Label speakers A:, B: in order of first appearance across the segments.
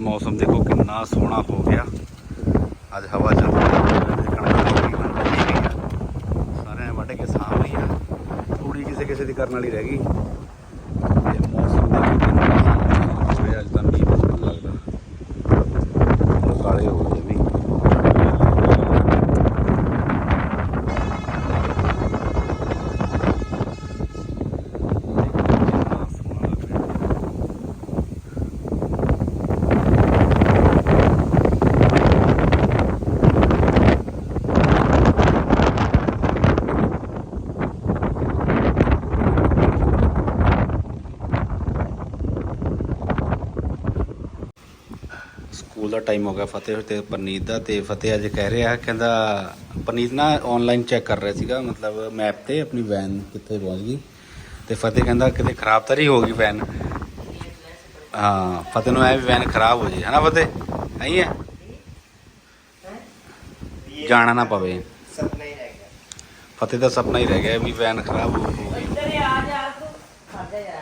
A: ਮੌਸਮ ਦੇਖੋ ਕਿੰਨਾ ਸੋਹਣਾ ਹੋ ਗਿਆ। ਅੱਜ ਹਵਾ ਚੱਲ ਰਹੀ ਹੈ ਸਾਰਿਆਂ ਨੇ ਵੱਢ ਕੇ ਸਾਂਭ ਆ। ਥੋੜੀ ਕਿਸੇ ਕਿਸੇ ਦੀ ਕਰਨ ਵਾਲੀ ਰਹਿ ਗਈ ਤੇ ਮੌਸਮ ਦੇਖੋ ਕਿੰਨਾ ਹੋਇਆ ਅੱਜ ਤਾਂ ਮੀਂਹ ਬਹੁਤ ਲੱਗਦਾ ਉਹ ਕਾਲੇ ਹੋ ਗਏ ਵੀ ਕਿੰਨਾ ਸੋਹਣਾ ਲੱਗ ਰਿਹਾ ਸਕੂਲ ਦਾ ਟਾਈਮ ਹੋ ਗਿਆ ਫਤਿਹ ਤੇ ਪਰਨੀਤ ਦਾ ਤੇ ਫਤਿਹ ਅੱਜ ਕਹਿ ਰਿਹਾ ਕਹਿੰਦਾ ਪਰਨੀਤ ਨਾ ਆਨਲਾਈਨ ਚੈੱਕ ਕਰ ਰਿਹਾ ਸੀਗਾ ਮਤਲਬ ਮੈਪ ਤੇ ਆਪਣੀ ਵੈਨ ਕਿੱਥੇ ਪਹੁੰਚ ਗਈ। ਤੇ ਫਤਿਹ ਕਹਿੰਦਾ ਕਿਤੇ ਖਰਾਬ ਤਾਂ ਨਹੀਂ ਹੋ ਗਈ ਵੈਨ ਹਾਂ ਫਤਿਹ ਨੂੰ ਐ ਵੀ ਵੈਨ ਖਰਾਬ ਹੋ ਜੇ ਹਨਾ ਫਤਿਹ? ਨਹੀਂ ਹੈ? ਜਾਣਾ ਨਾ ਪਵੇ।
B: ਸਪਨਾ ਹੀ ਰਹਿ ਗਿਆ।
A: ਫਤਿਹ ਦਾ ਸੁਪਨਾ ਹੀ ਰਹਿ ਗਿਆ ਵੀ ਵੈਨ ਖਰਾਬ ਹੋ ਹੋ ਗਈ।
C: ਇੱਧਰ ਆ ਜਾ ਤੂੰ ਖਾਦਾ ਜਾ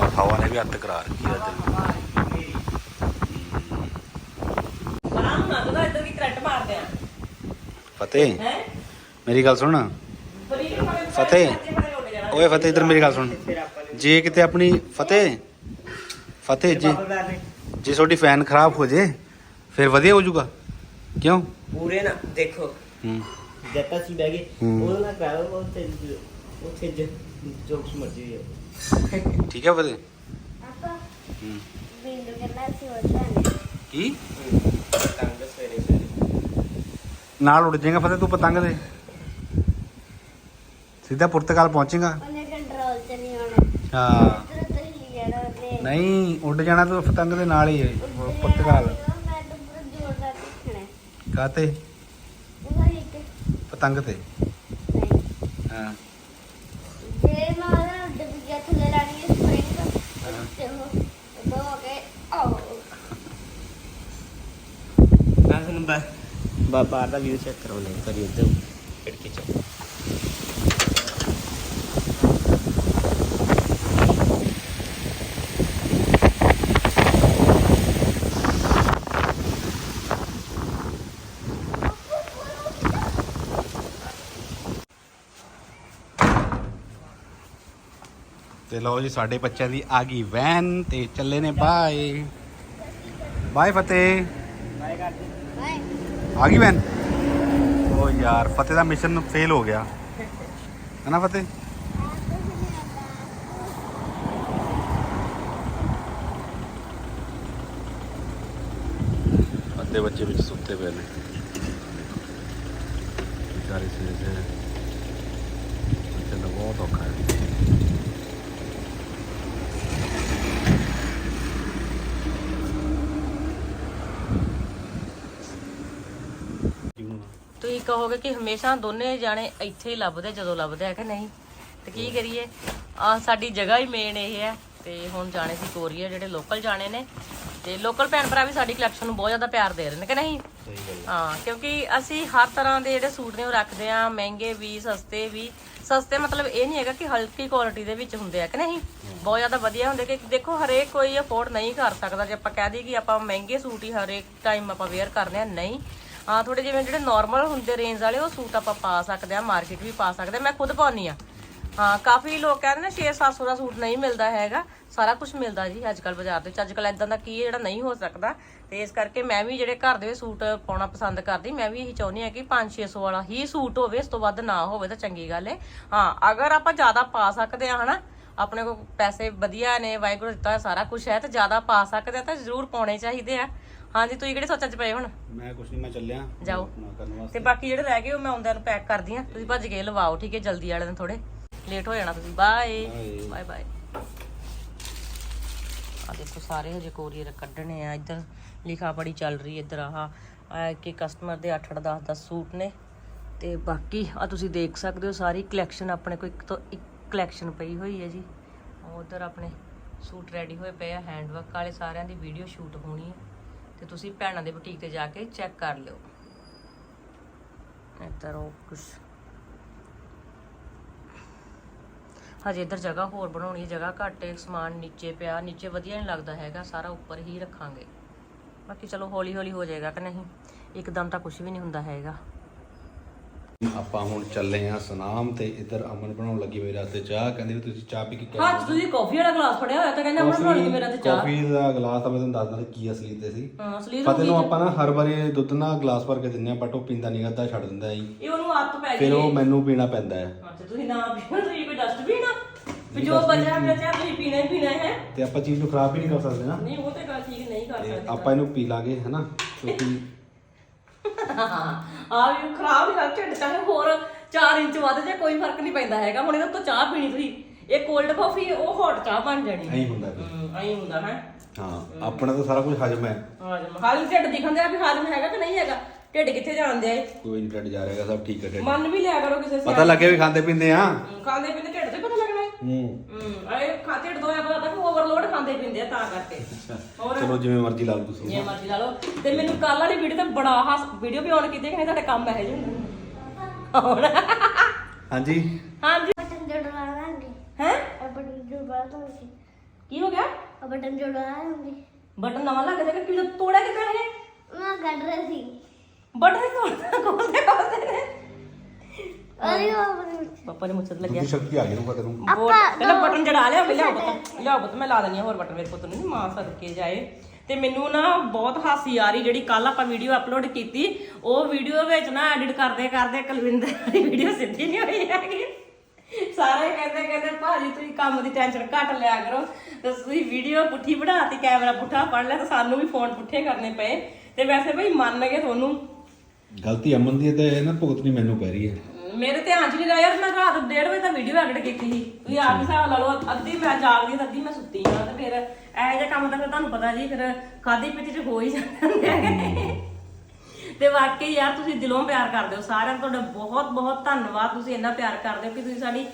A: ਔਰ ਹਵਾ ਨੇ ਵੀ ਹੱਥ ਕਰਾ ਰੱਖੀ
C: ਤੂੰ। ਇੱਧਰ ਵੀ ਕਰੰਟ ਮਾਰਦੇ ਆ।
A: ਫਤਿਹ
C: ਹੈ?
A: ਮੇਰੀ ਗੱਲ ਸੁਣ। ਫਤਿਹ। ਓਏ ਫਤਿਹ ਇੱਧਰ ਮੇਰੀ ਗੱਲ ਸੁਣ। ਜੇ ਕਿਤੇ ਆਪਣੀ ਫਤਿਹ ਫਤਿਹ ਜੇ ਜੇ ਤੁਹਾਡੀ ਫੈਨ ਖਰਾਬ ਹੋ ਜੇ ਫਿਰ ਵਧੀਆ ਹੋ ਜਾਊਗਾ। ਕਿਉਂ?
B: ਪੂਰੇ ਨਾ ਦੇਖੋ।
A: ਹੂੰ।
B: ਬਹਿ ਗਏ।
A: ਹੂੰ।
B: ਉਹ ਨਾ ਕਰਾਓ ਉੱਥੇ ਜ- ਉੱਥੇ ਜ- ਕੁਛ ਮਰਜ਼ੀ ਹੈ
A: ਠੀਕ ਹੈ
D: ਬਿੰਦੂ ਕਹਿੰਦਾ ਸੀ ਉਹਦਾ
A: ਕੀ?
B: ਤੰਗ ਸਵੇਰੇ ਸਵੇਰੇ।
A: ਨਾਲ ਉੱਡ ਜਾਏਗਾ ਫਤਿਹ ਤੂੰ ਪਤੰਗ ਦੇ। ਸਿੱਧਾ ਪੁਰਤਗਾਲ ਪਹੁੰਚੇਗਾ।
D: ਉਹਨੇ ਕੰਟਰੋਲ ਚ ਨਹੀਂ ਆਉਣਾ।
A: ਹਾਂ।
D: ਉਧਰ ਉਧਰ ਹੀ ਜਾਣਾ ਉਹਨੇ।
A: ਨਹੀਂ ਉੱਡ ਜਾਣਾ ਤੂੰ ਪਤੰਗ ਦੇ ਨਾਲ ਹੀ ਹੈ, ਪੁਰਤਗਾਲ।
D: ਜਾਣਾ, ਮੈਂ ਤਾਂ ਪੂਰਾ ਜ਼ੋਰ ਨਾਲ ਦੇਖਣਾ
A: ਕਾਤੇ
D: ਇੱਕ
A: ਪਤੰਗ ਤੇ
D: ਨਹੀਂ
A: ਹਾਂ
D: ਜੇ ਮੈਂ ਉਹਦਾ ਉੱਡ ਵੀ ਗਿਆ ਥੱਲੇ ਲਾਣੀ ਹੈ ਸਪਰਿੰਗ ਤੇ ਉਹ ਉਹ ਹੋ ਕੇ ਆਓ
B: ਮੈਂ ਤੁਹਾਨੂੰ ਬਾ ਬਾ- ਬਾਹਰ ਦਾ ਵੀਊ ਚੈੱਕ ਕਰੋ ਲੈ ਕਰੀ ਇੱਧਰ। ਖਿੜਕੀ ਚ।
A: ਤੇ ਲਓ ਜੀ ਸਾਡੇ ਬੱਚਿਆਂ ਦੀ ਆ ਗਈ ਵੈਨ ਤੇ ਚੱਲੇ ਨੇ ਬਾਏ। ਬਾਏ ਫਤਿਹ।
D: ਬਾਏ
A: ਆ ਗਈ ਵੈਨ? ਓ ਯਾਰ ਫਤਿਹ ਦਾ ਮਿਸ਼ਨ ਫੇਲ ਹੋ ਗਿਆ। ਹਨਾ ਫਤਿਹ? ਅੱਧੇ ਬੱਚੇ ਵਿੱਚ ਸੁੱਤੇ ਪਏ ਨੇ। ਵਿਚਾਰੇ ਸੇ ਸੇ ਚੱਲ ਬਹੁਤ ਔਖਾ ਹੈ।
C: ਤੁਸੀਂ ਕਹੋਗੇ ਕਿ ਹਮੇਸ਼ਾ ਦੋਨੇ ਜਾਣੇ ਇੱਥੇ ਹੀ ਲੱਭਦੇ ਜਦੋਂ ਲੱਭਦੇ ਆ ਕਿ ਨਹੀਂ? ਤੇ ਕੀ ਕਰੀਏ? ਆ ਸਾਡੀ ਜਗ੍ਹਾ ਹੀ ਮੇਨ ਇਹ ਹੈ ਤੇ ਹੁਣ ਜਾਣੇ ਸੀ ਕੋਰੀਆ ਜਿਹੜੇ ਲੋਕਲ ਜਾਣੇ ਨੇ। ਤੇ ਲੋਕਲ ਭੈਣ ਭਰਾ ਵੀ ਸਾਡੀ ਕਲੈਕਸ਼ਨ ਨੂੰ ਬਹੁਤ ਜ਼ਿਆਦਾ ਪਿਆਰ ਦੇ ਰਹੇ ਨੇ ਕਿ ਨਹੀਂ? ਹਾਂ। ਕਿਉਂਕਿ ਅਸੀਂ ਹਰ ਤਰ੍ਹਾਂ ਦੇ ਜਿਹੜੇ ਸੂਟ ਨੇ ਉਹ ਰੱਖਦੇ ਆ ਮਹਿੰਗੇ ਵੀ ਸਸਤੇ ਵੀ। ਸਸਤੇ ਮਤਲਬ ਇਹ ਨਹੀਂ ਹੈਗਾ ਕਿ ਹਲਕੀ ਕੁਆਲਿਟੀ ਦੇ ਵਿੱਚ ਹੁੰਦੇ ਆ ਕਿ ਨਹੀਂ? ਬਹੁਤ ਜ਼ਿਆਦਾ ਵਧੀਆ ਹੁੰਦੇ ਕਿ ਦੇਖੋ ਹਰੇਕ ਕੋਈ ਅਫੋਰਡ ਨਹੀਂ ਕਰ ਸਕਦਾ। ਜੇ ਆਪਾਂ ਕਹਿ ਦਈਏ ਕਿ ਆਪਾਂ ਮਹਿੰਗੇ ਸੂਟ ਹੀ ਹਰੇਕ ਟਾਈਮ ਆਪਾਂ ਵੇਅਰ ਕਰਨੇ ਆ ਨਹੀਂ। ਹਾਂ ਥੋੜੇ ਜਿਵੇਂ ਜਿਹੜੇ ਨਾਰਮਲ ਹੁੰਦੇ ਰੇਂਜ ਵਾਲੇ, ਉਹ ਸੂਟ ਆਪਾਂ ਪਾ ਸਕਦੇ ਆ ਮਾਰਕੀਟ ਵੀ ਪਾ ਸਕਦੇ ਆ। ਮੈਂ ਖੁਦ ਪਾਉਣੀ ਆ। ਹਾਂ, ਕਾਫੀ ਲੋਕ ਕਹਿੰਦੇ ਨੇ 6-700 ਦਾ ਸੂਟ ਨਹੀਂ ਮਿਲਦਾ ਹੈਗਾ। ਸਾਰਾ ਕੁਝ ਮਿਲਦਾ ਜੀ ਅੱਜ ਕੱਲ ਬਾਜ਼ਾਰ ਦੇ ਵਿੱਚ। ਅੱਜ ਕੱਲ ਇਦਾਂ ਦਾ ਕੀ ਜਿਹੜਾ ਨਹੀਂ ਹੋ ਸਕਦਾ। ਤੇ ਇਸ ਕਰਕੇ ਮੈਂ ਵੀ ਜਿਹੜੇ ਘਰ ਦੇ ਸੂਟ ਪਾਉਣਾ ਪਸੰਦ ਕਰਦੀ, ਮੈਂ ਵੀ ਇਹੀ ਚਾਹੁੰਦੀ ਹਾਂ ਕਿ 5-600 ਵਾਲਾ ਹੀ ਸੂਟ ਹੋਵੇ, ਇਸ ਤੋਂ ਵੱਧ ਨਾ ਹੋਵੇ ਤਾਂ ਚੰਗੀ ਗੱਲ ਹੈ ਹਾਂ, ਅਗਰ ਆਪਾਂ ਜ਼ਿਆਦਾ ਪਾ ਸਕਦੇ ਆ ਹਨਾ? ਆਪਣੇ ਕੋਲ ਪੈਸੇ ਵਧੀਆ ਨੇ, ਵਾਹਿਗੁਰੂ ਦਿੱਤਾ ਸਾਰਾ ਕੁਝ ਹੈ, ਤੇ ਜ਼ਿਆਦਾ ਪਾ ਸਕਦੇ ਆ ਤਾਂ ਜ਼ਰੂਰ ਪਾਉਣੇ ਚਾਹੀਦੇ ਆ। ਹਾਂਜੀ ਤੁਸੀਂ ਕਿਹੜੇ ਸੋਚਾਂ 'ਚ ਪਏ ਹੁਣ?
A: ਮੈਂ ਕੁਛ ਨਹੀਂ ਮੈਂ ਚੱਲਿਆ।
C: ਜਾਓ।
A: ਆਪਣਾ ਕਰਨ
C: ਤੇ
A: ਵਾਸਤੇ
C: ਬਾਕੀ ਜਿਹੜੇ ਰਹਿ ਗਏ ਉਹ ਮੈਂ ਆਉਂਦਿਆਂ ਨੂੰ ਪੈਕ ਕਰਦੀ ਆ। ਤੁਸੀਂ ਭੱਜ ਕੇ ਲਵਾਓ ਠੀਕ ਹੈ? ਜਲਦੀ ਵਾਲੇ ਦਿਨ ਥੋੜੇ ਲੇਟ ਹੋ ਜਾਣਾ ਤੁਸੀਂ। Bye
A: Bye.
C: ਬਾਏ ਬਾਏ ਆ ਦੇਖੋ ਸਾਰੇ ਹਜੇ ਕੋਰੀਅਰ ਕੱਢਣੇ ਆ। ਇੱਧਰ ਲਿਖਾ ਪੜੀ ਚੱਲ ਰਹੀ ਹੈ ਇੱਧਰ ਆਹ। ਕਿ ਕਸਟਮਰ ਦੇ 8 8 10 10 ਸੂਟ ਨੇ। ਤੇ ਬਾਕੀ ਆ ਤੁਸੀਂ ਦੇਖ ਸਕਦੇ ਹੋ ਸਾਰੀ ਕਲੈਕਸ਼ਨ ਆਪਣੇ ਕੋਲ ਇੱਕ ਤੋਂ ਇੱਕ ਕਲੈਕਸ਼ਨ ਪਈ ਹੋਈ ਹੈ ਜੀ। ਉਧਰ ਆਪਣੇ ਸੂਟ ਰੈਡੀ ਹੋਏ ਪਏ ਆ। ਹੈਂਡਵਰਕ ਵਾਲੇ ਸਾਰਿਆਂ ਦੀ ਵੀਡੀਓ ਸ਼ੂਟ ਹੋਣੀ ਹੈ। ਤੇ ਤੁਸੀਂ ਭੈਣਾਂ ਦੇ ਬੁਟੀਕ ਤੇ ਜਾ ਕੇ ਚੈੱਕ ਕਰ ਲਿਓ। ਇੱਧਰ ਉਹ ਕੁਛ। ਹਜੇ ਇੱਧਰ ਜਗ੍ਹਾ ਹੋਰ ਬਣਾਉਣੀ ਹੈ ਜਗ੍ਹਾ ਘੱਟ ਹੈ ਸਮਾਨ ਨੀਚੇ ਪਿਆ ਨੀਚੇ ਵਧੀਆ ਨਹੀਂ ਲੱਗਦਾ ਹੈਗਾ ਸਾਰਾ ਉੱਪਰ ਹੀ ਰੱਖਾਂਗੇ। ਬਾਕੀ ਚਲੋ ਹੌਲੀ ਹੌਲੀ ਹੋ ਜਾਏਗਾ ਕਿ ਨਹੀਂ ਇੱਕਦਮ ਤਾਂ ਕੁਝ ਵੀ ਨਹੀਂ ਹੁੰਦਾ ਹੈਗਾ।
A: ਆਪਾਂ ਹੁਣ ਚੱਲੇ ਆ ਸੁਨਾਮ ਤੇ ਇੱਧਰ ਅਮਨ ਬਣਾਉਣ ਲੱਗੀ ਮੇਰੇ ਵਾਸਤੇ ਚਾਹ। ਕਹਿੰਦੇ ਵੀ ਤੁਸੀਂ ਚਾਹ ਪੀ ਕੇ
C: ਹਾਂ ਤੁਸੀਂ ਕਾਫੀ ਵਾਲਾ ਗਲਾਸ ਫੜਿਆ ਹੋਇਆ ਤਾਂ ਕਹਿੰਦੇ ਅਮਨ ਬਣਾ ਕੇ ਮੇਰਾ ਤੇ ਚਾਹ।
A: ਕਾਫੀ ਦਾ ਗਲਾਸ ਤਾਂ ਮੈਂ ਤੁਹਾਨੂੰ ਦੱਸਦਾ ਕੀ ਅਸਲੀ ਤੇ ਸੀ।
C: ਹਾਂ ਅਸਲੀ
A: ਫਤਿਹ ਨੂੰ ਆਪਾਂ ਨਾ ਹਰ ਵਾਰੀ ਦੁੱਧ ਨਾਲ ਗਲਾਸ ਭਰ ਕੇ ਦਿੰਨੇ ਆ ਬਟ ਉਹ ਪੀਂਦਾ ਨਹੀਂ ਅੱਧਾ ਛੱਡ ਦਿੰਦਾ ਜੀ।
C: ਇਹ ਉਹਨੂੰ ਆਦਤ ਪੈ ਗਈ
A: ਫਿਰ ਉਹ ਮੈਨੂੰ ਪੀਣਾ ਪੈਂਦਾ ਹੈ।
C: ਅੱਛਾ ਤੁਸੀਂ ਨਾ ਪੀਣਾ ਤੁਸੀਂ ਕੋਈ ਡਸਟਬਿਨ ਆ? ਜੋ ਬਚਿਆ ਚਾਹ ਤੁਸੀਂ ਪੀਣਾ ਹੀ ਪੀਣਾ ਹੈ।
A: ਤੇ ਆਪਾਂ ਚੀਜ਼ ਨੂੰ ਖਰਾਬ ਵੀ ਨਹੀਂ ਕਰ ਸਕਦੇ ਨਾ।
C: ਨਹੀਂ ਉਹ ਤੇ ਗੱਲ ਠੀਕ ਨਹੀਂ ਕਰ
A: ਤੇ
C: ਸਕਦੇ
A: ਆਪਾਂ ਇਹਨੂੰ ਪੀ ਲਾਂਗੇ ਹਨਾ? ਕਿਉਂਕਿ
C: ਆ ਵੀ ਖਰਾਬ ਨਹੀਂ ਢਿੱਡ ਚਾਹੇ ਹੋਰ 4 ਇੰਚ ਵੱਧ ਜਾ ਕੋਈ ਫ਼ਰਕ ਨਹੀਂ ਪੈਂਦਾ ਹੈਗਾ। ਹੁਣ ਇਹਨਾਂ ਤੋਂ ਚਾਹ ਪੀਣੀ ਤੁਸੀਂ। ਇਹ ਕੋਲਡ ਕਾਫੀ ਉਹ ਹੌਟ ਚਾਹ ਬਣ ਜਾਣੀ।
A: ਐਂ ਹੁੰਦਾ ਫਿਰ।
C: ਐਂ ਹੁੰਦਾ ਹੈ
A: ਹਾਂ ਆਪਣਾ ਤਾਂ ਸਾਰਾ ਕੁਝ ਹਜਮ ਹੈ।
C: ਹਾਜਮ। ਹਾਲ ਢਿੱਡ ਦਿਖਾਉਂਦੇ ਆ ਵੀ ਹਾਜਮ ਹੈਗਾ ਕਿ ਨਹੀਂ ਹੈਗਾ। ਢਿੱਡ ਕਿੱਥੇ ਜਾਂਦੇ ਆ
A: ਕੋਈ ਨਹੀਂ ਟੱਟ ਜਾ ਰਿਹਾ ਸਭ ਠੀਕ ਹੈ ਢਿੱਡ।
C: ਮਨ ਵੀ ਲਿਆ ਕਰੋ ਕਿਸੇ
A: ਪਤਾ ਲੱਗੇ ਵੀ ਖਾਂਦੇ ਪੀਂਦੇ ਆ।
C: ਖਾਂਦੇ ਪੀਂਦੇ ਢਿੱਡ ਤੇ ਪਤਾ ਲੱਗਣਾ ਹੈ।
A: ਹੂੰ।
C: ਅਰੇ ਖਾਤੇ ਦੋਇਆ ਪਤਾ ਕਿ ਓਵਰਲੋਡ ਖਾਂਦੇ ਪੀਂਦੇ ਆ ਤਾਂ ਕਰਕੇ। ਹੋਰ?
A: ਚਲੋ ਜਿਵੇਂ ਮਰਜ਼ੀ ਲਾ ਲਓ ਤੁਸੀਂ।
C: ਜੇ ਮਰਜ਼ੀ ਲਾ ਲਓ। ਤੇ ਮੈਨੂੰ ਕੱਲ ਵਾਲੀ ਵੀਡੀਓ ਤੇ ਬੜਾ ਹਾਸ ਵੀਡੀਓ ਵੀ ਆਨ ਕੀਤੀ ਕਿ ਨਹੀਂ ਤੁਹਾਡੇ ਕੰਮ ਇਹੋ ਜਿਹੇ ਹੁਣ
A: ਹਾਂਜੀ।
C: ਹਾਂਜੀ।
D: ਬਟਨ ਜੋੜਾਵਾਂਗੇ
C: ਹੈ?
D: ਬਟਨ ਜੋੜਾਵਾਂਗੇ
C: ਕੀ ਹੋ ਗਿਆ?
D: ਬਟਨ ਜੋੜਾਵਾਂਗੇ
C: ਬਟਨ ਨਵਾਂ ਲੱਗ ਜਾਏਗਾ ਕਿ ਤੋੜਿਆ ਕਿਦਾਂ ਇਹ?
D: ਮੈਂ ਕੱਢ ਰਹੀ ਸੀ।
C: ਬਟਨ ਤੋੜਦਾ ਕੋਸਦੇ ਕੋਸਦੇ ਨੇ
D: ਅਰੇ ਉਹ
C: ਪਾਪਾ ਨੇ ਮੁੱਛਤ ਲੱਗਿਆ।
A: ਸ਼ਕਤੀ ਆ ਗਈ ਨੂੰ ਪਤਾ ਨੂੰ
C: ਬੋਟ ਕਹਿੰਦਾ ਬਟਨ ਜੜਾ ਲਿਆ ਲਿਆਓ ਪੁੱਤ। ਲਿਆਓ ਪੁੱਤ ਮੈਂ ਲਾ ਦਿੰਦੀ ਹਾਂ ਹੋਰ ਬਟਨ ਮੇਰੇ ਪੁੱਤ ਨੂੰ ਨੀ ਮਾਂ ਸਦਕੇ ਜਾਏ। ਤੇ ਮੈਨੂੰ ਨਾ ਬਹੁਤ ਹਾਸੀ ਆ ਰਹੀ ਜਿਹੜੀ ਕੱਲ ਆਪਾਂ ਵੀਡੀਓ ਅਪਲੋਡ ਕੀਤੀ ਉਹ ਵੀਡੀਓ ਵਿੱਚ ਨਾ ਐਡਿਟ ਕਰਦੇ ਕਰਦੇ ਕੁਲਵਿੰਦਰ ਦੀ ਵੀਡੀਓ ਸਿੱਧੀ ਨਹੀਂ ਹੋਈ ਹੈਗੀ। ਸਾਰੇ ਕਹਿੰਦੇ ਕਹਿੰਦੇ ਭਾਜੀ ਤੁਸੀਂ ਕੰਮ ਦੀ ਟੈਨਸ਼ਨ ਘੱਟ ਲਿਆ ਕਰੋ। ਤੇ ਤੁਸੀਂ ਵੀਡੀਓ ਪੁੱਠੀ ਬਣਾਤੀ ਕੈਮਰਾ ਪੁੱਠਾ ਫੜ ਲਿਆ ਤਾਂ ਸਾਨੂੰ ਵੀ ਫੋਨ ਪੁੱਠੇ ਕਰਨੇ ਪਏ। ਤੇ ਵੈਸੇ ਭਈ ਮੰਨ ਗਏ ਤੁਹਾਨੂੰ।
A: ਗਲਤੀ ਅਮਨ ਦੀ ਹੈ ਤੇ ਇਹ ਨਾ ਭੁਗਤਣੀ ਮੈਨੂੰ ਪੈ ਰਹੀ ਹੈ।
C: ਮੇਰੇ ਧਿਆਨ ਚ ਨਹੀਂ ਰਿਹਾ ਯਾਰ ਮੈਂ ਰਾਤ 1:30 ਵਜੇ ਤੱਕ ਵੀਡੀਓ ਐਡਿਟ ਕੀਤੀ ਸੀ। ਤੁਸੀਂ ਆਪ ਹੀ ਹਿਸਾਬ ਲਾ ਲਓ ਅੱਧੀ ਮੈਂ ਜਾਗਦੀ ਤੇ ਅੱਧੀ ਮੈਂ ਸੁੱਤੀ ਆ ਤੇ ਫਿਰ ਇਹੋ ਜਿਹਾ ਕੰਮ ਤਾਂ ਫਿਰ ਤੁਹਾਨੂੰ ਪਤਾ ਜੀ ਫਿਰ ਖਾਦੀ ਪੀਤੀ ਚ ਹੋ ਹੀ ਜਾਂਦੇ ਤੇ ਵਾਕਈ ਯਾਰ ਤੁਸੀਂ ਦਿਲੋਂ ਪਿਆਰ ਕਰਦੇ ਹੋ ਸਾਰਿਆਂ ਦਾ ਤੁਹਾਡਾ ਬਹੁਤ ਬਹੁਤ ਧੰਨਵਾਦ ਤੁਸੀਂ ਇੰਨਾ ਪਿਆਰ ਕਰਦੇ ਹੋ ਕਿ ਤੁਸੀਂ ਸਾਡੀ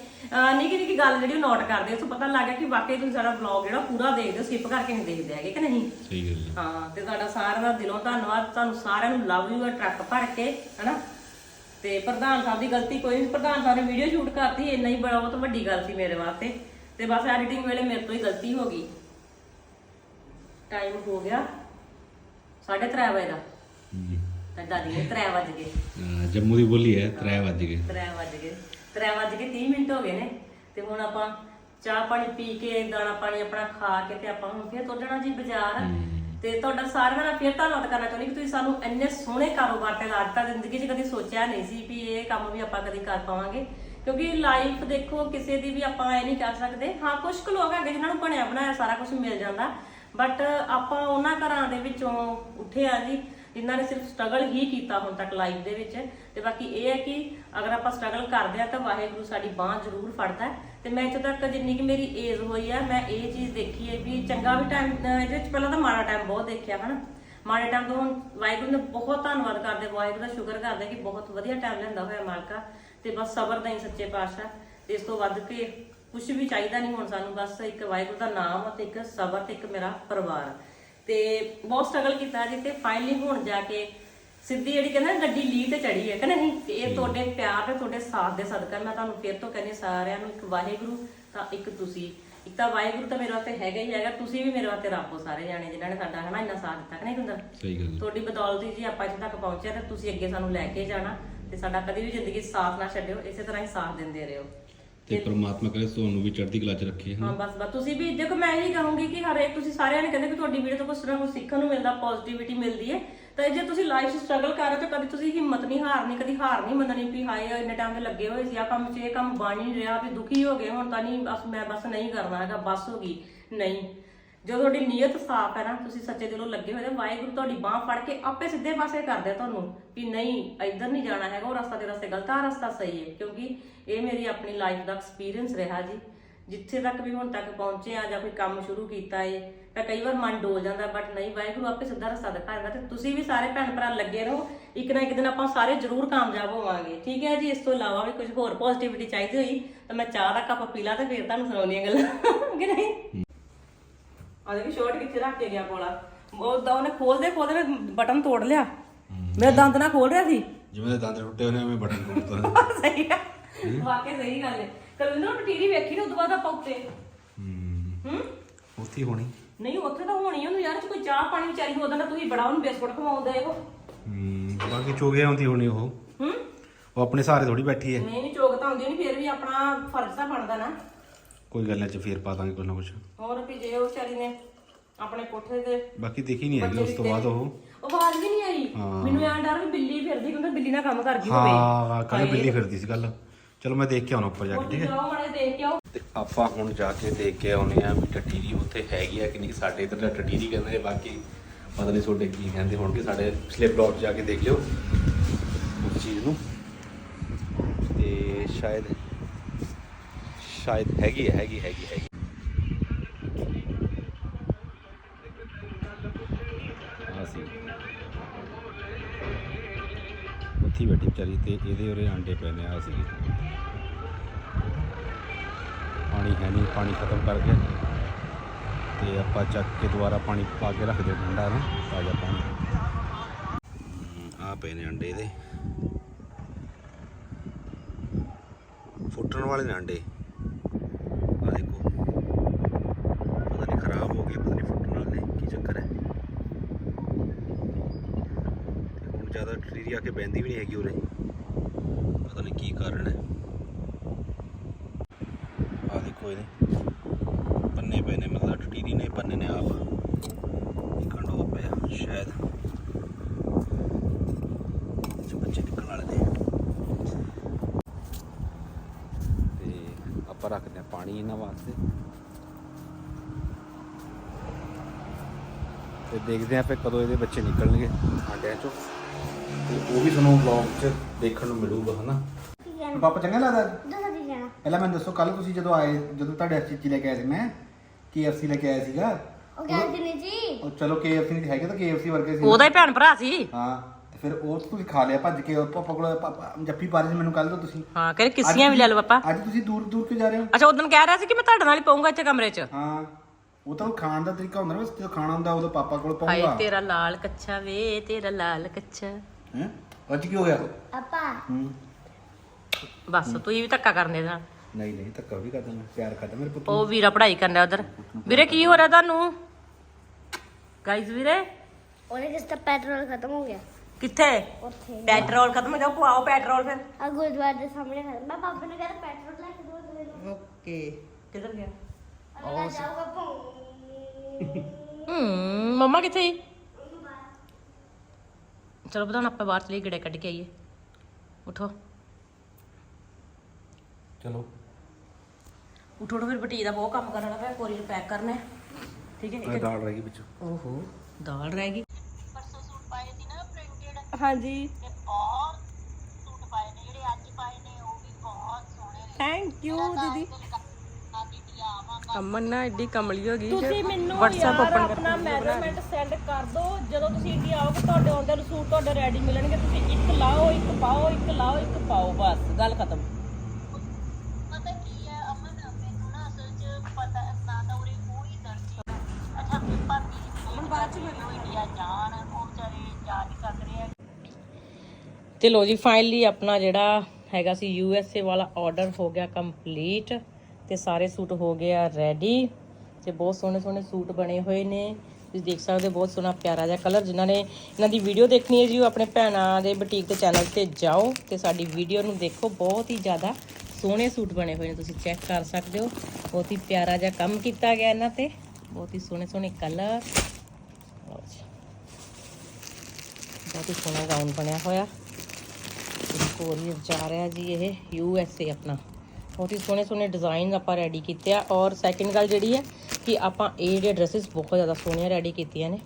C: ਨਿੱਕੀ ਨਿੱਕੀ ਗੱਲ ਜਿਹੜੀ ਨੋਟ ਕਰਦੇ ਹੋ। ਸੋ ਪਤਾ ਲੱਗ ਗਿਆ ਕਿ ਵਾਕਈ ਤੁਸੀਂ ਸਾਡਾ ਵਲੌਗ ਜਿਹੜਾ ਪੂਰਾ ਦੇਖਦੇ ਹੋ ਸਕਿਪ ਕਰਕੇ ਨਹੀਂ ਦੇਖਦੇ ਹੈਗੇ ਕਿ ਨਹੀਂ?
A: ਸਹੀ ਗੱਲ
C: ਹਾਂ। ਤੇ ਤੁਹਾਡਾ ਸਾਰਿਆਂ ਦਾ ਦਿਲੋਂ ਧੰਨਵਾਦ ਤੁਹਾਨੂੰ ਸਾਰਿਆਂ ਨੂੰ ਲਵ ਯੂ ਟਰੱਕ ਭਰ ਕੇ ਹਨਾ? ਤੇ ਪ੍ਰਧਾਨ ਸਾਹਿਬ ਦੀ ਗਲਤੀ ਕੋਈ ਨਹੀਂ ਪ੍ਰਧਾਨ ਸਾਹਿਬ ਨੇ ਵੀਡੀਓ ਸ਼ੂਟ ਕਰਤੀ ਇੰਨਾ ਹੀ ਬੜਾ ਬਹੁਤ ਵੱਡੀ ਗੱਲ ਸੀ ਮੇਰੇ ਵਾਸਤੇ। ਤੇ ਬਸ ਐਡੀਟਿੰਗ ਵੇਲੇ ਮੇਰੇ ਤੋਂ ਹੀ ਗਲਤੀ ਹੋ ਗਈ। ਟਾਈਮ ਹੋ ਗਿਆ 3:30 ਵਜੇ ਦਾ। ਤੇ ਦਾਦੀ ਨੇ 3 ਵਜ ਗਏ।
A: ਜੰਮੂ ਦੀ ਬੋਲੀ ਹੈ 3 ਵਜ ਗਏ।
C: 3 ਵਜ ਗਏ। 3 ਵਜ ਕੇ 30 ਮਿੰਟ ਹੋ ਗਏ ਨੇ। ਤੇ ਹੁਣ ਆਪਾਂ ਚਾਹ ਪਾਣੀ ਪੀ ਕੇ ਦਾਣਾ ਪਾਣੀ ਆਪਣਾ ਖਾ ਕੇ ਤੇ ਆਪਾਂ ਹੁਣ ਫਿਰ ਤੁਰ ਜਾਣਾ ਜੀ ਬਾਜ਼ਾਰ। ਤੇ ਤੁਹਾਡਾ ਸਾਰਿਆਂ ਦਾ ਫਿਰ ਧੰਨਵਾਦ ਕਰਨਾ ਚਾਹੁੰਦੀ ਕਿ ਤੁਸੀਂ ਸਾਨੂੰ ਇੰਨੇ ਸੋਹਣੇ ਕਾਰੋਬਾਰ ਤੇ ਲਾ ਦਿੱਤਾ, ਜ਼ਿੰਦਗੀ 'ਚ ਕਦੀ ਸੋਚਿਆ ਨਹੀਂ ਸੀ ਵੀ ਇਹ ਕੰਮ ਵੀ ਆਪਾਂ ਕਦੀ ਕਰ ਪਾਵਾਂਗੇ। ਕਿਉਂਕਿ ਲਾਈਫ ਦੇਖੋ, ਕਿਸੇ ਦੀ ਵੀ ਆਪਾਂ ਇਹ ਨਹੀਂ ਕਰ ਸਕਦੇ। ਹਾਂ ਕੁਝ ਕੁ ਲੋਕ ਹੈਗੇ ਜਿਨ੍ਹਾਂ ਨੂੰ ਬਣਿਆ ਬਣਾਇਆ ਸਾਰਾ ਕੁਝ ਮਿਲ ਜਾਂਦਾ। ਬਟ ਆਪਾਂ ਉਹਨਾਂ ਘਰਾਂ ਦੇ ਵਿੱਚੋਂ ਉੱਠੇ ਆ ਜੀ। ਜਿਨ੍ਹਾਂ ਨੇ ਸਿਰਫ ਸਟਰਗਲ ਹੀ ਕੀਤਾ ਹੁਣ ਤੱਕ ਲਾਈਫ ਦੇ ਵਿੱਚ ਤੇ ਬਾਕੀ ਇਹ ਹੈ ਕਿ ਅਗਰ ਆਪਾਂ ਸਟਰਗਲ ਕਰਦੇ ਆ ਤਾਂ ਵਾਹਿਗੁਰੂ ਸਾਡੀ ਬਾਹ ਜ਼ਰੂਰ ਫੜਦਾ ਹੈ। ਤੇ ਮੈਂ ਇੱਥੇ ਤੱਕ ਜਿੰਨੀ ਕਿ ਮੇਰੀ ਏਜ ਹੋਈ ਹੈ, ਮੈਂ ਇਹ ਚੀਜ਼ ਦੇਖੀ ਹੈ ਵੀ ਚੰਗਾ ਵੀ ਟਾਈਮ ਇਹਦੇ ਵਿੱਚ ਪਹਿਲਾਂ ਤਾਂ ਮਾੜਾ ਟਾਈਮ ਬਹੁਤ ਦੇਖਿਆ, ਹਨਾ? ਮਾੜੇ ਟਾਈਮ ਤੋਂ ਹੁਣ ਵਾਹਿਗੁਰੂ ਨੇ ਬਹੁਤ ਧੰਨਵਾਦ ਕਰਦੇ, ਵਾਹਿਗੁਰੂ ਦਾ ਸ਼ੁਕਰ ਕਰਦੇ ਕਿ ਬਹੁਤ ਵਧੀਆ ਟਾਈਮ ਲੈਂਦਾ ਹੋਇਆ ਮਾਲਕਾ ਤੇ ਬਸ ਸਬਰ ਦਾ ਹੀ ਸੱਚੇ ਪਾਤਸ਼ਾਹ। ਤੇ ਇਸ ਤੋਂ ਵੱਧ ਕੇ ਕੁਝ ਵੀ ਚਾਹੀਦਾ ਨਹੀਂ ਹੁਣ ਸਾਨੂੰ, ਬਸ ਇੱਕ ਵਾਹਿਗੁਰੂ ਦਾ ਨਾਮ ਅਤੇ ਇੱਕ ਸਬਰ ਤੇ ਇੱਕ ਮੇਰਾ ਪਰਿਵਾਰ। ਤੇ ਬਹੁਤ ਸਟਰਗਲ ਕੀਤਾ ਜੀ ਤੇ ਫਾਈਨਲੀ ਹੁਣ ਜਾ ਕੇ ਸਿੱਧੀ ਜਿਹੜੀ ਕਹਿੰਦਾ ਗੱਡੀ ਲੀ ਤੇ ਚੜੀ ਹੈ ਕਿ ਨਹੀਂ ਤੇ ਇਹ ਤੁਹਾਡੇ ਪਿਆਰ ਤੇ ਤੁਹਾਡੇ ਸਾਥ ਦੇ ਸਦਕਾ ਮੈਂ ਤੁਹਾਨੂੰ ਫੇਰ ਤੋਂ ਕਹਿੰਦੀ ਸਾਰਿਆਂ ਨੂੰ ਇੱਕ ਵਾਹਿਗੁਰੂ ਤਾਂ ਇੱਕ ਤੁਸੀਂ। ਇੱਕ ਤਾਂ ਵਾਹਿਗੁਰੂ ਤਾਂ ਮੇਰੇ ਵਾਸਤੇ ਹੈਗਾ ਹੀ ਹੈਗਾ ਤੁਸੀਂ ਵੀ ਮੇਰੇ ਵਾਸਤੇ ਰੱਬ ਹੋ ਸਾਰੇ ਜਾਣੇ ਜਿਨ੍ਹਾਂ ਨੇ ਸਾਡਾ ਹਨਾ ਇੰਨਾ ਸਾਥ ਦਿੱਤਾ ਕਿ ਨਹੀਂ ਹੁੰਦਾ?
A: ਸਹੀ ਗੱਲ
C: ਤੁਹਾਡੀ ਬਦੌਲਤ ਹੀ ਜੀ ਆਪਾਂ ਇੱਥੇ ਤੱਕ ਪਹੁੰਚੇ ਤੇ ਤੁਸੀਂ ਅੱਗੇ ਸਾਨੂੰ ਲੈ ਕੇ ਜਾਣਾ ਤੇ ਸਾਡਾ ਕਦੀ ਵੀ ਜ਼ਿੰਦਗੀ ਸਾਥ ਨਾ ਛੱਡਿਓ ਇਸੇ ਤਰ੍ਹਾਂ ਹੀ ਸਾਥ ਦਿੰਦੇ ਰਹੋ।
A: ਤੇ ਪ੍ਰਮਾਤਮਾ ਕਰੇ ਤੁਹਾਨੂੰ ਵੀ ਚੜ੍ਹਦੀ ਕਲਾ 'ਚ ਰੱਖੇ
C: ਹਾਂ ਬਸ ਬਸ। ਤੁਸੀਂ ਵੀ ਦੇਖੋ ਮੈਂ ਇਹੀ ਕਹੂੰਗੀ ਕਿ ਹਰੇਕ ਤੁਸੀਂ ਸਾਰਿਆਂ ਨੇ ਕਹਿੰਦੇ ਕਿ ਤੁਹਾਡੀ ਵੀਡੀਓ ਤੋਂ ਕੁਝ ਨਾ ਕੁਝ ਸਿੱਖਣ ਨੂੰ ਮਿਲਦਾ ਪੋਜ਼ਿਟਿਵਿਟੀ ਮਿਲਦੀ ਹੈ। ਤਾਂ ਜੇ ਤੁਸੀਂ ਲਾਈਫ 'ਚ ਸਟਰਗਲ ਕਰ ਰਹੇ ਹੋ ਤਾਂ ਕਦੀ ਤੁਸੀਂ ਹਿੰਮਤ ਨਹੀਂ ਹਾਰਨੀ ਕਦੀ ਹਾਰ ਨਹੀਂ ਮੰਨਣੀ ਵੀ ਹਾਏ ਇੰਨੇ ਟਾਈਮ ਤੇ ਲੱਗੇ ਹੋਏ ਸੀ ਆ ਕੰਮ 'ਚ ਇਹ ਕੰਮ ਬਣ ਨਹੀਂ ਰਿਹਾ ਵੀ ਦੁਖੀ ਹੋ ਗਏ ਹੁਣ ਤਾਂ ਨਹੀਂ ਬਸ ਮੈਂ ਬਸ ਨਹੀਂ ਕਰਨਾ ਹੈਗਾ ਬਸ ਹੋ ਗਈ ਨਹੀਂ। ਜਦੋਂ ਤੁਹਾਡੀ ਨੀਅਤ ਸਾਫ਼ ਹੈ ਨਾ, ਤੁਸੀਂ ਸੱਚੇ ਦਿਲੋਂ ਲੱਗੇ ਹੋਏ ਤੇ ਵਾਹਿਗੁਰੂ ਤੁਹਾਡੀ ਬਾਹ ਫੜ ਕੇ ਆਪੇ ਸਿੱਧੇ ਪਾਸੇ ਕਰਦੇ ਆ ਤੁਹਾਨੂੰ ਵੀ ਨਹੀਂ, ਇੱਧਰ ਨਹੀਂ ਜਾਣਾ ਹੈਗਾ, ਉਹ ਰਸਤਾ ਤੇ ਰਸਤੇ ਗਲਤ ਆ ਰਸਤਾ ਸਹੀ ਹੈ, ਕਿਉਂਕਿ ਇਹ ਮੇਰੀ ਆਪਣੀ ਲਾਈਫ ਦਾ ਐਕਸਪੀਰੀਅੰਸ ਰਿਹਾ ਜੀ। ਜਿੱਥੇ ਤੱਕ ਵੀ ਹੁਣ ਤੱਕ ਪਹੁੰਚੇ ਆ ਜਾਂ ਕੋਈ ਕੰਮ ਸ਼ੁਰੂ ਕੀਤਾ ਏ, ਤਾਂ ਕਈ ਵਾਰ ਮਨ ਡੋਲ ਜਾਂਦਾ ਬਟ ਨਹੀਂ, ਵਾਹਿਗੁਰੂ ਆਪੇ ਸਿੱਧਾ ਰਸਤਾ ਦਿਖਾ ਦਿੰਦਾ ਤੇ ਤੁਸੀਂ ਵੀ ਸਾਰੇ ਭੈਣ ਭਰਾ ਲੱਗੇ ਰਹੋ, ਇੱਕ ਨਾ ਇੱਕ ਦਿਨ ਆਪਾਂ ਸਾਰੇ ਜ਼ਰੂਰ ਕਾਮਯਾਬ ਹੋਵਾਂਗੇ। ਠੀਕ ਹੈ ਜੀ, ਇਸ ਤੋਂ ਇਲਾਵਾ ਵੀ ਕੁਝ ਹੋਰ ਪੋਜ਼ਿਟਿਵਿਟੀ ਚਾਹੀਦੀ ਹੋਈ, ਤਾਂ ਮੈਂ ਚਾਹ ਦਾ ਕੱਪ ਪੀ ਲਾਂ ਤੇ ਫਿਰ ਤੁਹਾਨੂੰ ਸੁਣਾਉਂਦੀਆਂ ਗੱਲਾਂ, ਕਿ ਨਹੀਂ? ਆ ਦੇਖੀ ਸ਼ੋਰਟ ਕਿੱਥੇ ਰੱਖ ਕੇ ਗਿਆ ਕੋਲਾ ਉਹ ਤਾਂ ਉਹਨੇ ਖੋਲਦੇ ਖੋਲਦੇ ਬਟਨ ਤੋੜ ਲਿਆ। ਮੇਰਾ ਦੰਦ ਨਾ ਖੋਲ ਰਿਹਾ ਸੀ।
A: ਜਿਵੇਂ ਦੇ ਦੰਦ ਟੁੱਟੇ ਹੋਣੇ ਐਵੇਂ ਬਟਨ ਟੁੱਟਦਾ
C: ਸਹੀ ਆ। ਵਾਕਈ ਸਹੀ ਗੱਲ ਹੈ ਕਲਵਿੰਦਰ ਟਟੀਰੀ ਵੇਖੀ ਨਾ ਉਦੋਂ ਬਾਅਦ ਆਪਾਂ ਉੱਤੇ।
A: ਹੂੰ।
C: ਹੂੰ।
A: ਉੱਥੇ ਹੀ ਹੋਣੀ।
C: ਨਹੀਂ ਉੱਥੇ ਤਾਂ ਹੋਣੀ ਉਹਨੂੰ ਯਾਰ ਚ ਕੋਈ ਚਾਹ ਪਾਣੀ ਵਿਚਾਰੀ ਨੂੰ ਉਦੋਂ ਦਾ ਤੁਸੀਂ ਬੜਾ ਉਹਨੂੰ ਬਿਸਕੁਟ ਖਵਾਉਂਦੇ ਹੋ
A: ਹੂੰ। ਬਾਕੀ ਚੋਗੇ ਆਉਂਦੀ ਹੋਣੀ ਉਹ।
C: ਹੂੰ।
A: ਉਹ ਆਪਣੇ ਸਾਰੇ ਥੋੜੀ ਬੈਠੀ ਹੈ
C: ਨਹੀਂ ਨਹੀਂ ਚੋਕ ਤਾਂ ਹੁੰਦੀ ਨਹੀਂ ਫਿਰ ਵੀ ਆਪਣਾ ਫਰਜ਼ ਤਾਂ ਬਣਦਾ ਨਾ।
A: ਕੋਈ ਗੱਲ ਨਹੀਂ ਚ ਫੇਰ ਪਾ ਦਾਂਗੇ ਕੁਝ ਨਾ ਕੁਝ
C: ਹੋਰ ਵੀ ਜੇ ਉਹ ਵਿਚਾਰੀ ਨੇ ਆਪਣੇ ਕੋਠੇ ਤੇ
A: ਬਾਕੀ ਦੇਖੀ ਨਹੀਂ ਹੈਗੀ ਉਸ ਤੋਂ ਬਾਅਦ ਉਹ।
C: ਆਵਾਜ਼ ਵੀ ਨਹੀਂ ਆਈ। ਮੈਨੂੰ ਐਂ ਡਰ ਵੀ ਬਿੱਲੀ ਫਿਰਦੀ ਕਿਉਂਕਿ ਬਿੱਲੀ ਨਾਲ ਕੰਮ ਕਰ ਗਈ ਹੋਵੇ।
A: ਹਾਂ ਕੱਲ ਬਿੱਲੀ ਫਿਰਦੀ ਸੀ ਕੱਲ ਚਲੋ ਮੈਂ ਦੇਖ ਕੇ ਆਉਣਾ ਉੱਪਰ ਜਾ ਕੇ ਠੀਕ ਹੈ?
C: ਜਾਓ ਮਾੜੇ ਦੇਖ ਕੇ ਆਓ।
A: ਤੇ ਆਪਾਂ ਹੁਣ ਜਾ ਕੇ ਦੇਖ ਕੇ ਆਉਨੇ ਆ ਵੀ ਟਟੀਰੀ ਉੱਥੇ ਹੈਗੀ ਆ ਕਿ ਨਹੀਂ। ਸਾਡੇ ਇੱਧਰ ਦਾ ਟਟੀਰੀ ਕਹਿੰਦੇ ਨੇ ਬਾਕੀ ਪਤਾ ਨਹੀਂ ਤੁਹਾਡੇ ਕੀ ਕਹਿੰਦੇ ਹੋਣਗੇ। ਸਾਡੇ ਪਿਛਲੇ ਬਲੌਗ ਜਾ ਕੇ ਦੇਖ ਲਿਓ ਉਸ ਚੀਜ਼ ਨੂੰ। ਤੇ ਸ਼ਾਇਦ ਸ਼ਾਇਦ ਹੈਗੀ ਹੈ, ਹੈਗੀ ਹੈਗੀ ਹੈਗੀ। ਆ ਉੱਥੇ ਬੈਠੀ ਵਿਚਾਰੀ ਤੇ ਇਹਦੇ ਉਰੇ ਆਂਡੇ ਪਏ ਨੇ ਆ ਸੀ ਪਾਣੀ ਹੈ ਨਹੀਂ, ਪਾਣੀ ਖਤਮ ਕਰ ਗਿਆ ਤੇ ਆਪਾਂ ਚੱਕ ਕੇ ਦੁਬਾਰਾ ਪਾਣੀ ਪਾ ਕੇ ਰੱਖ ਦਿਓ ਠੰਡਾ ਨਾ, ਤਾਜ਼ਾ ਪਾਣੀ। ਆ ਪਏ ਨੇ ਅੰਡੇ ਇਹਦੇ। ਫੁੱਟਣ ਵਾਲੇ ਨੇ ਅੰਡੇ ਆ ਦੇਖੋ ਪਤਾ ਨਹੀਂ ਖਰਾਬ ਹੋ ਗਏ ਪਤਾ ਨਹੀਂ ਫੁੱਟਣ ਵਾਲੇ ਨੇ ਕੀ ਚੱਕਰ ਹੈ। ਹੁਣ ਜ਼ਿਆਦਾ ਟਰੀਰੀ ਆ ਕੇ ਬੈੰਦੀ ਵੀ ਨਹੀਂ ਹੈਗੀ ਉਰੇ। ਪਤਾ ਨਹੀਂ ਕੀ ਕਾਰਨ ਹੈ। ਆ ਦੇਖੋ ਇਹਦੇ। ਪੰਨੇ ਪਏ ਨੇ, ਮਤਲਬ ਟਟੀਰੀ ਨੇ, ਪੰਨੇ ਨੇ ਆਪ। ਇਹ ਕੰਡੋ ਪਿਆ ਸ਼ਾਇਦ। ਬੱਚੇ ਨਿਕਲਣ ਵਾਲੇ ਨੇ। ਤੇ ਆਪਾਂ ਰੱਖਦੇ ਆ ਪਾਣੀ ਇਹਨਾਂ ਵਾਸਤੇ। ਤੇ ਦੇਖਦੇ ਆ ਫਿਰ ਕਦੋਂ ਇਹਦੇ ਬੱਚੇ ਨਿਕਲਣਗੇ ਆਂਡਿਆਂ ਚੋਂ ਤੇ ਉਹ ਵੀ ਤੁਹਾਨੂੰ ਵਲੌਗ 'ਚ ਦੇਖਣ ਨੂੰ ਮਿਲੂਗਾ ਹਨਾ?
E: ਪਾਪਾ ਚੰਗਾ ਲੱਗਦਾ?
D: ਦੱਸੋ ਕੀ ਕਹਿਣਾ
E: ਪਹਿਲਾਂ ਮੈਨੂੰ ਦੱਸੋ ਕੱਲ ਤੁਸੀਂ ਜਦੋਂ ਆਏ ਜਦੋਂ ਤੁਹਾਡੇ ਚੀਚੀ ਲੈ ਕੇ ਆਏ ਸੀ ਮੈਂ KFC ਲੈ ਕੇ ਆਇਆ ਸੀਗਾ।
D: ਉਹ ਕਹਿੰਦੇ ਨੇ ਜੀ।
E: ਉਹ ਚਲੋ KFC ਨਹੀਂ ਹੈਗੇ ਤਾਂ KFC ਵਰਗੇ ਸੀ।
C: ਉਹਦਾ ਹੀ ਭੈਣ ਭਰਾ ਸੀ।
E: ਹਾਂ ਤੇ ਫਿਰ ਉਹ ਤੁਸੀਂ ਖਾ ਲਿਆ ਭੱਜ ਕੇ ਉਹ ਪਾਪਾ ਕੋਲ ਪਾਪਾ ਜੱਫੀ ਪਾ ਰਹੇ ਸੀ ਮੈਨੂੰ ਕੱਲ ਤੋਂ ਤੁਸੀਂ।
C: ਹਾਂ ਕਹਿੰਦੇ ਕਿੱਸੀਆਂ ਵੀ ਲੈ ਲਓ ਪਾਪਾ।
E: ਅੱਜ ਤੁਸੀਂ ਦੂਰ ਦੂਰ ਕਿਉਂ ਜਾ ਰਹੇ ਹੋ?
C: ਅੱਛਾ ਉਦੋਂ ਕਹਿ ਰਿਹਾ ਸੀ ਕਿ ਮੈਂ ਤੁਹਾਡੇ ਨਾਲ ਹੀ ਪਾਉਂਗਾ ਇੱਥੇ ਕਮਰੇ 'ਚ।
E: ਹਾਂ। ਉਹ ਤਾਂ ਖਾਣ ਦਾ ਤਰੀਕਾ ਹੁੰਦਾ ਨਾ ਬਸ ਜਦੋਂ ਖਾਣਾ ਹੁੰਦਾ ਉਦੋਂ ਪਾਪਾ ਕੋਲ
C: ਹਾਏ
E: ਪਾਉਂਗਾ
C: ਤੇਰਾ ਲਾਲ ਕੱਚਾ ਵੇ ਤੇਰਾ ਲਾਲ ਕੱਚਾ
E: ਹੈ? ਅੱਜ ਕੀ ਹੋ ਗਿਆ?
D: ਆਪਾ।
E: ਹੂੰ।
C: ਬਸ ਤੂੰ ਵੀ ਧੱਕਾ ਕਰਨੇ ਦਾ
E: ਨਹੀਂ ਨਹੀਂ ਧੱਕਾ ਵੀ ਕਰਦਾ ਮੈਂ ਪਿਆਰ ਕਰਦਾ ਮੇਰੇ ਪੁੱਤ
C: ਉਹ ਵੀਰਾ ਪੜ੍ਹਾਈ ਕਰਨਾ ਉਧਰ। ਵੀਰੇ ਕੀ ਹੋ ਰਿਹਾ ਤੁਹਾਨੂੰ? ਗਾਈਜ਼ ਵੀਰੇ?
D: ਉਹਨੇ ਕਿਸ ਦਾ ਪੈਟਰੋਲ ਖਤਮ ਹੋ ਗਿਆ?
C: ਕਿੱਥੇ?
D: ਉੱਥੇ।
C: ਪੈਟਰੋਲ ਖਤਮ ਹੋ ਗਿਆ ਪਵਾਓ ਪੈਟਰੋਲ ਫਿਰ।
D: ਆ ਗੁਰਦੁਆਰੇ ਦੇ ਸਾਹਮਣੇ ਖਤਮ ਮੈਂ ਪਾਪਾ ਨੂੰ ਕਹਿੰਦਾ ਪੈਟਰੋਲ ਲੈ ਕੇ ਦੋ ਦੇ ਦੋ
C: ਓਕੇ। ਕਿੱਧਰ ਗਿਆ?
D: ਅਗਲਾ ਜਾਊਗਾ ਭੌਂ
C: ਹੂੰ ਮੰਮਾ ਕਿੱਥੇ ਚਲੋ ਬਤਾਉਣ ਆਪਾਂ ਬਾਹਰ ਚਲੀ ਗੜੇ ਕੱਢ ਕੇ ਆਈਏ। ਉਠੋ।
A: ਚਲੋ।
C: ਉਠੋ ਉਠੋ ਫਿਰ ਬਟੀ ਦਾ ਬਹੁਤ ਕੰਮ ਕਰਨ ਵਾਲਾ ਹੈ ਕੋਰੀਅਰ ਪੈਕ ਕਰਨਾ ਹੈ। ਠੀਕ ਹੈ
A: ਇਹ
C: ਇੱਕ
A: ਦਾਲ ਰਹਿ ਗਈ ਵਿੱਚ।
C: ਓਹੋ ਦਾਲ ਰਹਿ ਗਈ।
F: ਪਰਸੋਂ ਸੂਟ ਪਾਏ ਸੀ ਨਾ ਪ੍ਰਿੰਟਡ
C: ਹਾਂਜੀ।
F: ਤੇ ਬਹੁਤ ਸੂਟ ਪਾਏ ਨੇ ਜਿਹੜੇ ਅੱਜ ਪਾਏ ਨੇ ਉਹ ਵੀ ਬਹੁਤ ਸੋਹਣੇ ਨੇ।
C: ਥੈਂਕ ਯੂ ਦੀਦੀ। ਅਮਨ ਨਾ ਐਡੀ ਕਮਲੀ ਹੋ ਗਈ
G: ਤੁਸੀਂ ਮੈਨੂੰ
C: WhatsApp open
G: ਆਪਣਾ ਮੈਜ਼ਰਮੈਂਟ ਸੈਂਡ ਕਰ ਦਿਓ ਜਦੋਂ ਤੁਸੀਂ ਇੰਡੀ ਆਓਗੇ ਤੁਹਾਡੇ ਆਉਂਦੇ ਨੂੰ ਸੂਟ ਤੁਹਾਡੇ ਰੈਡੀ ਮਿਲਣਗੇ। ਤੁਸੀਂ ਇੱਕ ਲਾਓ ਇੱਕ ਪਾਓ ਇੱਕ ਲਾਓ ਇੱਕ ਪਾਓ ਬਸ। ਗੱਲ ਖਤਮ।
F: ਪਤਾ ਕੀ ਹੈ ਅਮਨ ਮੈਨੂੰ ਨਾ ਅਸਲ 'ਚ ਪਤਾ ਨਾ ਤਾਂ ਉਰੇ ਕੋਈ ਦਰਜੀ ਅੱਛਾ ਭਾਬੀ ਅਮਨ ਬਾਅਦ 'ਚ ਮੈਨੂੰ ਇੰਡੀਆ ਜਾਣ ਉਹ ਵਿਚਾਰੇ ਜਾ ਨਹੀਂ ਸਕ ਰਹੇ
C: ਤੇ ਲੋ ਜੀ ਫਾਈਨਲੀ ਆਪਣਾ ਜਿਹੜਾ ਹੈਗਾ ਸੀ ਯੂ ਐਸ ਏ ਵਾਲਾ ਆਰਡਰ ਹੋ ਗਿਆ ਕੰਪਲੀਟ ਤੇ ਸਾਰੇ ਸੂਟ ਹੋ ਗਏ ਆ ਰੈਡੀ ਤੇ ਬਹੁਤ ਸੋਹਣੇ ਸੋਹਣੇ ਸੂਟ ਬਣੇ ਹੋਏ ਨੇ। ਤੁਸੀਂ ਦੇਖ ਸਕਦੇ ਹੋ, ਬਹੁਤ ਸੋਹਣਾ ਪਿਆਰਾ ਜਿਹਾ ਕਲਰ ਜਿਨ੍ਹਾਂ ਨੇ ਇਹਨਾਂ ਦੀ ਵੀਡੀਓ ਦੇਖਣੀ ਹੈ ਜੀ, ਉਹ ਆਪਣੇ ਭੈਣਾਂ ਦੇ ਬੁਟੀਕ ਤੇ ਚੈਨਲ ਤੇ ਜਾਓ ਤੇ ਸਾਡੀ ਵੀਡੀਓ ਨੂੰ ਦੇਖੋ, ਬਹੁਤ ਹੀ ਜ਼ਿਆਦਾ ਸੋਹਣੇ ਸੂਟ ਬਣੇ ਹੋਏ ਨੇ, ਤੁਸੀਂ ਚੈੱਕ ਕਰ ਸਕਦੇ ਹੋ। ਬਹੁਤ ਹੀ ਪਿਆਰਾ ਜਿਹਾ ਕੰਮ ਕੀਤਾ ਗਿਆ ਇਹਨਾਂ ਤੇ, ਬਹੁਤ ਹੀ ਸੋਹਣੇ ਸੋਹਣੇ ਕਲਰ ਬਹੁਤ ਹੀ ਸੋਹਣਾ ਗਾਊਨ ਬਣਿਆ ਹੋਇਆ। ਕੋਰੀਅਰ ਜਾ ਰਿਹਾ ਜੀ ਇਹ ਯੂ ਐਸ ਏ ਆਪਣਾ। ਬਹੁਤ ਹੀ ਸੋਹਣੇ ਸੋਹਣੇ ਡਿਜ਼ਾਈਨ ਆਪਾਂ ਰੈਡੀ ਕੀਤੇ ਆ। ਔਰ ਸੈਕਿੰਡ ਗੱਲ ਜਿਹੜੀ ਹੈ ਕਿ ਆਪਾਂ ਇਹ ਜਿਹੜੇ ਡਰੈਸਸ ਬਹੁਤ ਜ਼ਿਆਦਾ ਸੋਹਣੀਆਂ ਰੈਡੀ ਕੀਤੀਆਂ ਨੇ।